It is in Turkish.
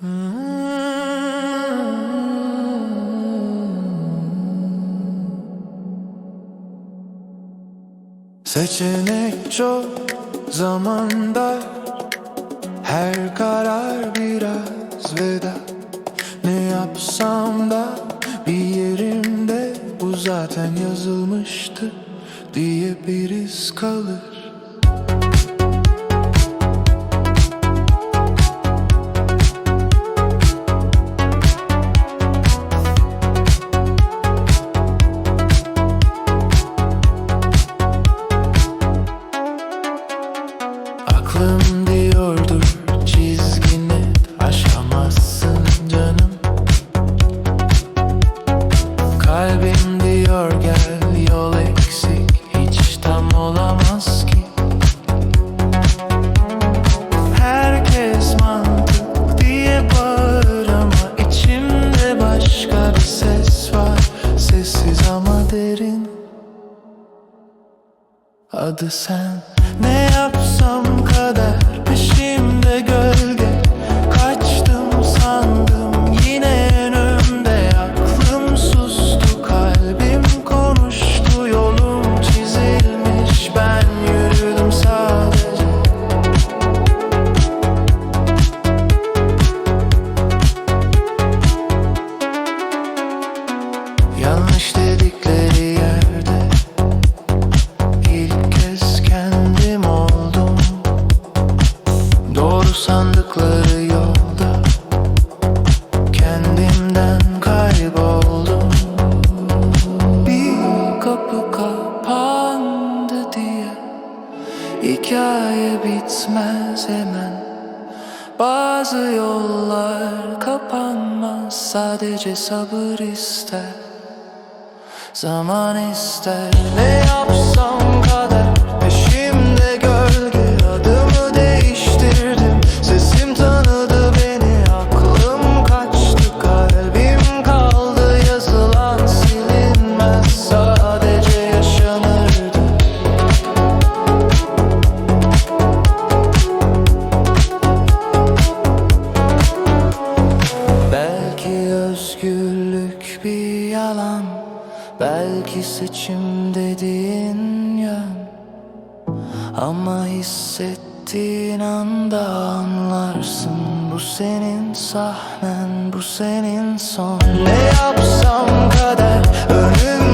Seçenek çok zamanda. Her karar biraz veda. Ne yapsam da bir yerimde Bu zaten yazılmıştı diye bir iz kalır. Kalbim diyor gel yol eksik hiç tam olamaz ki. Herkes mantık diye bağırır ama içimde başka bir ses var. Sessiz ama derin. Adı sen. Ne yapsam Hikaye bitmez hemen. Bazı yollar kapanmaz. Sadece sabır ister. Zaman ister. Ne yapsam Belki seçim dediğin yön Ama hissettiğin anda anlarsın. Bu senin sahnen, bu senin son. Ne yapsam kader önümdeyiz